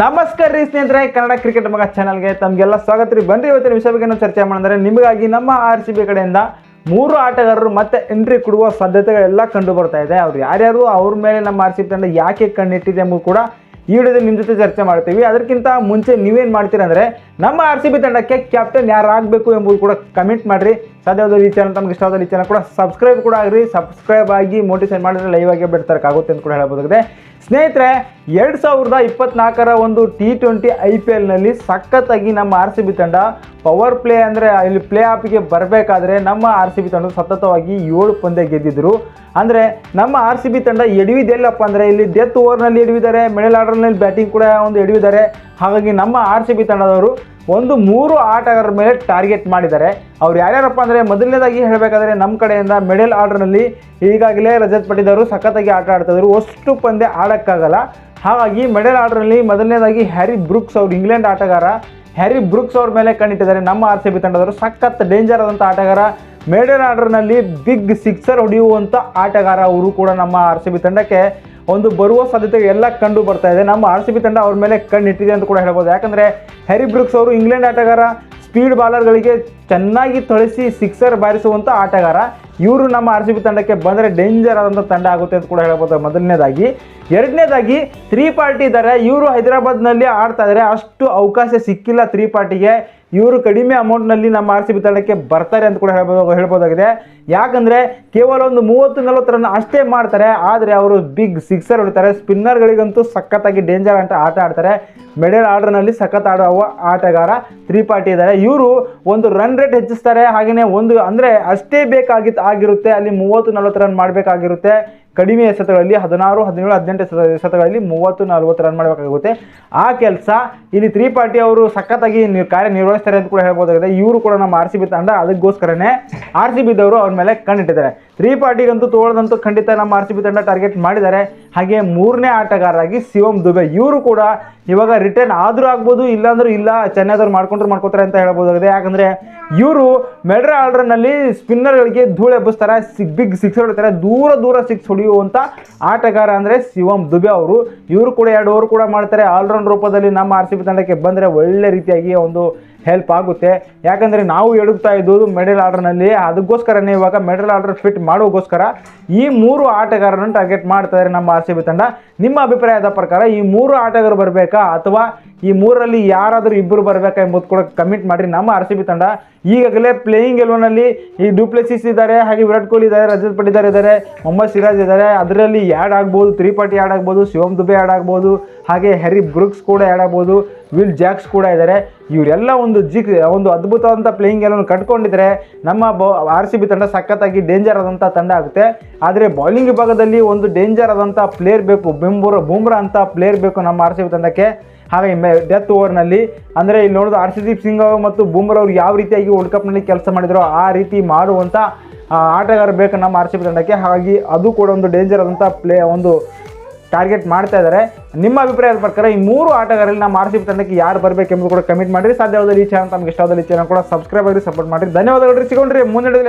ನಮಸ್ಕಾರ ರೀ ಸ್ನೇಹಿತರೆ, ಕನ್ನಡ ಕ್ರಿಕೆಟ್ ಮಗ ಚಾನಲ್ಗೆ ತಮಗೆಲ್ಲ ಸ್ವಾಗತ ರೀ. ಬನ್ರಿ ಇವತ್ತಿನ ವಿಷಯ ಬಗ್ಗೆ ನಾವು ಚರ್ಚೆ ಮಾಡಿದ್ರೆ ನಿಮಗಾಗಿ ನಮ್ಮ ಆರ್ ಸಿ ಬಿ ಕಡೆಯಿಂದ ಮೂರು ಆಟಗಾರರು ಮತ್ತೆ ಎಂಟ್ರಿ ಕೊಡುವ ಸಾಧ್ಯತೆಗಳೆಲ್ಲ ಕಂಡು ಬರ್ತಾ ಇದೆ. ಅವ್ರು ಯಾರ್ಯಾರು, ಅವ್ರ ಮೇಲೆ ನಮ್ಮ ಆರ್ ಸಿ ಬಿ ತಂಡ ಯಾಕೆ ಕಣ್ಣಿಟ್ಟಿದೆ ಎಂಬುದು ಕೂಡ ಈ ವಿಡಿಯೋದಲ್ಲಿ ನಿಮ್ಮ ಜೊತೆ ಚರ್ಚೆ ಮಾಡ್ತೀವಿ. ಅದಕ್ಕಿಂತ ಮುಂಚೆ ನೀವೇನು ಮಾಡ್ತೀರಾ ಅಂದರೆ, ನಮ್ಮ ಆರ್ ಸಿ ಬಿ ತಂಡಕ್ಕೆ ಕ್ಯಾಪ್ಟನ್ ಯಾರು ಆಗಬೇಕು ಎಂಬುದು ಕೂಡ ಕಮೆಂಟ್ ಮಾಡಿರಿ. ಸಾಧ್ಯವಾದ ಈ ಚಾನಲ್ ತಮಗೆ ಇಷ್ಟವಾದ ಚಾನಲ್ ಕೂಡ ಸಬ್ಸ್ಕ್ರೈಬ್ ಕೂಡ ಆಗ್ರಿ. ಸಬ್ಸ್ಕ್ರೈಬ್ ಆಗಿ ಮೋಟಿವೇಶನ್ ಮಾಡಿದ್ರೆ ಲೈವ್ ಆಗಿ ಬಿಡ್ತಾರಕ್ಕಾಗುತ್ತೆ ಅಂತ ಕೂಡ ಹೇಳ್ಬೋದಾಗಿದೆ. ಸ್ನೇಹಿತರೆ ಎರಡು ಸಾವಿರದ ಇಪ್ಪತ್ನಾಲ್ಕರ ಒಂದು ಟಿ ಟ್ವೆಂಟಿ ಐ ಪಿ ಎಲ್ನಲ್ಲಿ ಸಖತ್ತಾಗಿ ನಮ್ಮ ಆರ್ ಸಿ ಬಿ ತಂಡ ಪವರ್ ಪ್ಲೇ ಅಂದರೆ, ಇಲ್ಲಿ ಪ್ಲೇ ಆಫಿಗೆ ಬರಬೇಕಾದ್ರೆ ನಮ್ಮ ಆರ್ ಸಿ ಬಿ ತಂಡ ಸತತವಾಗಿ ಏಳು ಪಂದ್ಯ ಗೆದ್ದಿದ್ರು. ಅಂದರೆ, ನಮ್ಮ ಆರ್ ಸಿ ಬಿ ತಂಡ ಎಡವಿದೆಲ್ಲಪ್ಪ ಅಂದರೆ, ಇಲ್ಲಿ ಡೆತ್ ಓವರ್ನಲ್ಲಿ ಎಡವಿದ್ದಾರೆ ಮಿಡಲ್ ಆರ್ಡರ್ನಲ್ಲಿ ಬ್ಯಾಟಿಂಗ್ ಕೂಡ ಒಂದು ಎಡವಿದ್ದಾರೆ. ಹಾಗಾಗಿ ನಮ್ಮ ಆರ್ ಸಿ ಬಿ ತಂಡದವರು ಒಂದು ಮೂರು ಆಟಗಾರರ ಮೇಲೆ ಟಾರ್ಗೆಟ್ ಮಾಡಿದ್ದಾರೆ. ಅವ್ರು ಯಾರ್ಯಾರಪ್ಪ ಅಂದರೆ, ಮೊದಲನೇದಾಗಿ ಹೇಳಬೇಕಾದ್ರೆ ನಮ್ಮ ಕಡೆಯಿಂದ ಮಿಡಲ್ ಆರ್ಡರ್ನಲ್ಲಿ ಈಗಾಗಲೇ ರಜತ್ ಪಟ್ಟಿದವರು ಸಖತ್ತಾಗಿ ಆಟ ಆಡ್ತಿದ್ರು ಅಷ್ಟು ಪಂದ್ಯ ಆಡೋಕ್ಕಾಗಲ್ಲ. ಹಾಗಾಗಿ ಮೆಡಲ್ ಆರ್ಡರ್ನಲ್ಲಿ ಮೊದಲನೇದಾಗಿ ಹ್ಯಾರಿ ಬ್ರೂಕ್ಸ್ ಅವರು ಇಂಗ್ಲೆಂಡ್ ಆಟಗಾರ. ಹ್ಯಾರಿ ಬ್ರೂಕ್ಸ್ ಅವ್ರ ಮೇಲೆ ಕಣ್ಣಿಟ್ಟಿದ್ದಾರೆ ನಮ್ಮ ಆರ್ ಸಿ ಬಿ ತಂಡದವರು ಸಖತ್ ಡೇಂಜರ್ ಆದಂಥ ಆಟಗಾರ. ಮೇಡನ್ ಆರ್ಡರ್ನಲ್ಲಿ ಬಿಗ್ ಸಿಕ್ಸರ್ ಹೊಡೆಯುವಂಥ ಆಟಗಾರ ಅವರು ಕೂಡ ನಮ್ಮ ಆರ್ ಸಿ ಬಿ ತಂಡಕ್ಕೆ ಒಂದು ಬರುವ ಸಾಧ್ಯತೆ ಎಲ್ಲ ಕಂಡು ಬರ್ತಾ ಇದೆ. ನಮ್ಮ ಆರ್ ಸಿ ಬಿ ತಂಡ ಅವ್ರ ಮೇಲೆ ಕಣ್ಣಿಟ್ಟಿದೆ ಅಂತ ಕೂಡ ಹೇಳ್ಬೋದು. ಯಾಕಂದರೆ ಹ್ಯಾರಿ ಬ್ರೂಕ್ಸ್ ಅವರು ಇಂಗ್ಲೆಂಡ್ ಆಟಗಾರ ಸ್ಪೀಡ್ ಬಾಲರ್ಗಳಿಗೆ ಚೆನ್ನಾಗಿ ತೊಳಸಿ ಸಿಕ್ಸರ್ ಬಾರಿಸುವಂಥ ಆಟಗಾರ. ಇವರು ನಮ್ಮ ಆರ್ ಸಿ ಬಿ ತಂಡಕ್ಕೆ ಬಂದರೆ ಡೇಂಜರ್ ಆದಂಥ ತಂಡ ಆಗುತ್ತೆ ಅಂತ ಕೂಡ ಹೇಳ್ಬೋದು. ಮೊದಲನೇದಾಗಿ, ಎರಡನೇದಾಗಿ, ತ್ರೀ ಪಾರ್ಟಿ ಇದ್ದಾರೆ. ಇವರು ಹೈದರಾಬಾದ್ನಲ್ಲಿ ಆಡ್ತಾ ಇದ್ದಾರೆ. ಅಷ್ಟು ಅವಕಾಶ ಸಿಕ್ಕಿಲ್ಲ ತ್ರೀ ಪಾರ್ಟಿಗೆ. ಇವರು ಕಡಿಮೆ ಅಮೌಂಟ್ನಲ್ಲಿ ನಮ್ಮ ಆರ್ ಸಿ ಬಿ ಬರ್ತಾರೆ ಅಂತ ಕೂಡ ಹೇಳ್ಬೋದು ಹೇಳ್ಬೋದಾಗಿದೆ. ಯಾಕಂದರೆ ಕೇವಲ ಒಂದು ಮೂವತ್ತು ನಲವತ್ತು ರನ್ ಅಷ್ಟೇ ಮಾಡ್ತಾರೆ. ಆದರೆ ಅವರು ಬಿಗ್ ಸಿಕ್ಸರ್ ಹೊಡಿತಾರೆ. ಸ್ಪಿನ್ನರ್ಗಳಿಗಂತೂ ಸಖತ್ತಾಗಿ ಡೇಂಜರ್ ಅಂತ ಆಟ ಆಡ್ತಾರೆ. ಮಿಡಲ್ ಆರ್ಡರ್ನಲ್ಲಿ ಸಖತ್ ಆಡುವ ಆಟಗಾರ ತ್ರೀ ಪಾರ್ಟಿ ಇದ್ದಾರೆ. ಇವರು ಒಂದು ರನ್ ರೇಟ್ ಹೆಚ್ಚಿಸ್ತಾರೆ. ಹಾಗೆಯೇ ಒಂದು ಅಂದರೆ ಅಷ್ಟೇ ಬೇಕಾಗಿತ್ತು ಆಗಿರುತ್ತೆ. ಅಲ್ಲಿ ಮೂವತ್ತು ನಲವತ್ತು ರನ್ ಮಾಡಬೇಕಾಗಿರುತ್ತೆ. ಕಡಿಮೆ ಎಸೆತಗಳಲ್ಲಿ ಹದಿನಾರು, ಹದಿನೇಳು, ಹದಿನೆಂಟು ಎಸೆತ ಎಸೆತಗಳಲ್ಲಿ ಮೂವತ್ತು, ನಲವತ್ತು ರನ್ ಮಾಡಬೇಕಾಗುತ್ತೆ. ಆ ಕೆಲಸ ಇಲ್ಲಿ ತ್ರಿಪಾಠಿ ಅವರು ಸಖತ್ತಾಗಿ ಕಾರ್ಯನಿರ್ವಹಿಸ್ತಾರೆ ಅಂತ ಕೂಡ ಹೇಳ್ಬೋದಾಗಿದೆ. ಇವರು ಕೂಡ ನಮ್ಮ ಆರ್ ಸಿ ಬಿ ತಂಡ. ಅದಕ್ಕೋಸ್ಕರನೇ ಆರ್ ಸಿ ಬಿದವರು ಅವ್ರ ಮೇಲೆ ಕಣ್ಣಿಟ್ಟಿದ್ದಾರೆ. ಪಾರ್ಟಿಗಂತೂ ತೋಳದಂತೂ ಖಂಡಿತ ನಮ್ಮ ಆರ್ ಸಿ ಬಿ ತಂಡ ಟಾರ್ಗೆಟ್ ಮಾಡಿದ್ದಾರೆ. ಹಾಗೆ ಮೂರನೇ ಆಟಗಾರರಾಗಿ ಶಿವಂ ದುಬೆ. ಇವರು ಕೂಡ ಇವಾಗ ರಿಟರ್ನ್ ಆದರೂ ಆಗ್ಬೋದು, ಇಲ್ಲಾಂದ್ರೂ ಇಲ್ಲ, ಚೆನ್ನೈದವ್ರು ಮಾಡ್ಕೊಂಡ್ರು ಮಾಡ್ಕೋತಾರೆ ಅಂತ ಹೇಳ್ಬೋದಾಗಿದೆ. ಯಾಕಂದರೆ ಇವರು ಮೆಡ್ರ ಆರ್ಡರ್ನಲ್ಲಿ ಸ್ಪಿನ್ನರ್ಗಳಿಗೆ ಧೂಳು ಎಬ್ಬಿಸ್ತಾರೆ ಸಿಗ್ ಬಿಗ್ ಸಿಕ್ಸ್ ಹೊಡಿತಾರೆ, ದೂರ ದೂರ ಸಿಕ್ಸ್ ಹೊಡೆಯುವಂಥ ಆಟಗಾರ ಅಂದರೆ ಶಿವಮ್ ದುಬೆ ಅವರು. ಇವರು ಕೂಡ ಎರಡು ಓವರ್ ಕೂಡ ಮಾಡ್ತಾರೆ. ಆಲ್ರೌಂಡ್ ರೂಪದಲ್ಲಿ ನಮ್ಮ ಆರ್ ಸಿ ಬಿ ತಂಡಕ್ಕೆ ಬಂದರೆ ಒಳ್ಳೆ ರೀತಿಯಾಗಿ ಒಂದು ಹೆಲ್ಪ್ ಆಗುತ್ತೆ. ಯಾಕಂದರೆ ನಾವು ಎಡುಗ್ತಾ ಇದ್ದು ಮೆಡಲ್ ಆರ್ಡರ್ನಲ್ಲಿ ಅದಕ್ಕೋಸ್ಕರನೇ ಇವಾಗ ಮೆಡಲ್ ಆರ್ಡರ್ ಫಿಟ್ ಮಾಡೋಕ್ಕೋಸ್ಕರ ಈ ಮೂರು ಆಟಗಾರರನ್ನು ಟಾರ್ಗೆಟ್ ಮಾಡ್ತಾರೆ ನಮ್ಮ ಆರ್ ತಂಡ. ನಿಮ್ಮ ಅಭಿಪ್ರಾಯದ ಪ್ರಕಾರ ಈ ಮೂರು ಆಟಗಾರರು ಬರಬೇಕಾ ಅಥವಾ ಈ ಮೂರರಲ್ಲಿ ಯಾರಾದರೂ ಇಬ್ಬರು ಬರಬೇಕಾ ಎಂಬುದು ಕೂಡ ಕಮಿಟ್ ಮಾಡಿರಿ. ನಮ್ಮ ಆರ್ ಸಿ ಬಿ ತಂಡ ಈಗಾಗಲೇ ಪ್ಲೇಯಿಂಗ್ ಎಲ್ವನಲ್ಲಿ ಈ ಡುಪ್ಲೆಸಿಸ್ ಇದ್ದಾರೆ, ಹಾಗೆ ವಿರಾಟ್ ಕೊಹ್ಲಿ ಇದ್ದಾರೆ, ರಜತ್ ಪಟಿದಾರ್ ಇದ್ದಾರೆ, ಮೊಹಮ್ಮದ್ ಸಿರಾಜ್ ಇದ್ದಾರೆ. ಅದರಲ್ಲಿ ಆ್ಯಡ್ ಆಗ್ಬೋದು ತ್ರಿಪಾಠಿ ಆ್ಯಡ್ ಯಾಡ್ ಆಗ್ಬೋದು, ಶಿವಮ್ ದುಬೆ ಆ್ಯಡ್ ಆಗ್ಬೋದು, ಹಾಗೆ ಹ್ಯಾರಿ ಬ್ರೂಕ್ಸ್ ಕೂಡ ಆ್ಯಡ್ ಆಗ್ಬೋದು ವಿಲ್ ಜಾಕ್ಸ್ ಕೂಡ ಇದ್ದಾರೆ. ಇವರೆಲ್ಲ ಒಂದು ಜಿಕ್, ಒಂದು ಅದ್ಭುತವಾದಂಥ ಪ್ಲೇಯಿಂಗ್ ಎಲ್ಲವನ್ನು ಕಟ್ಕೊಂಡಿದ್ರೆ ನಮ್ಮ ಆರ್ ಸಿ ಬಿ ತಂಡ ಸಖತ್ತಾಗಿ ಡೇಂಜರ್ ಆದಂಥ ತಂಡ ಆಗುತ್ತೆ. ಆದರೆ ಬೌಲಿಂಗ್ ವಿಭಾಗದಲ್ಲಿ ಒಂದು ಡೇಂಜರ್ ಆದಂಥ ಪ್ಲೇಯರ್ ಬೇಕು, ಬೆಂಬೂರ, ಬೂಮ್ರಾ ಅಂತ ಪ್ಲೇಯರ್ ಬೇಕು ನಮ್ಮ ಆರ್ ಸಿ ಬಿ ತಂಡಕ್ಕೆ. ಹಾಗೆ ಡೆತ್ ಓವರ್ನಲ್ಲಿ ಅಂದರೆ ಇಲ್ಲಿ ನೋಡೋದು ಹರ್ಷದೀಪ್ ಸಿಂಗ್ ಅವರು ಮತ್ತು ಬೂಮ್ರಾ ಅವರು ಯಾವ ರೀತಿಯಾಗಿ ವರ್ಲ್ಡ್ ಕಪ್ನಲ್ಲಿ ಕೆಲಸ ಮಾಡಿದರೋ ಆ ರೀತಿ ಮಾಡುವಂಥ ಆ, ಆಟಗಾರ ಬೇಕು ನಮ್ಮ ಆರ್ ಸಿ ಬಿ ತಂಡಕ್ಕೆ. ಹಾಗಾಗಿ ಅದು ಕೂಡ ಒಂದು ಡೇಂಜರ್ ಆದಂಥ ಪ್ಲೇ ಒಂದು ಟಾರ್ಗೆಟ್ ಮಾಡ್ತಾ ಇದ್ದಾರೆ ನಿಮ್ಮ ಅಭಿಪ್ರಾಯದ ಪ್ರಕಾರ ಈ ಮೂರು ಆಟಗಾರರಲ್ಲಿ ನಮ್ಮ ಆರ್ ಸಿ ಬಿ ತಂಡಕ್ಕೆ ಯಾರು ಬರಬೇಕೆಂಬುದು ಕೂಡ ಕಮೆಂಟ್ ಮಾಡಿರಿ. ಸಾಧ್ಯವಾದ ಈ ಚಾನಲ್ ತಮಗೆ ಇಷ್ಟವಾದಲ್ಲಿ ಈ ಚಾನಲ್ ಕೂಡ ಸಬ್ಸ್ಕ್ರೈಬ್ ಆಗಿ ಸಪೋರ್ಟ್ ಮಾಡಿರಿ. ಧನ್ಯವಾದಗಳು ಸಿಗೊಂಡ್ರಿ ಮುಂದೆ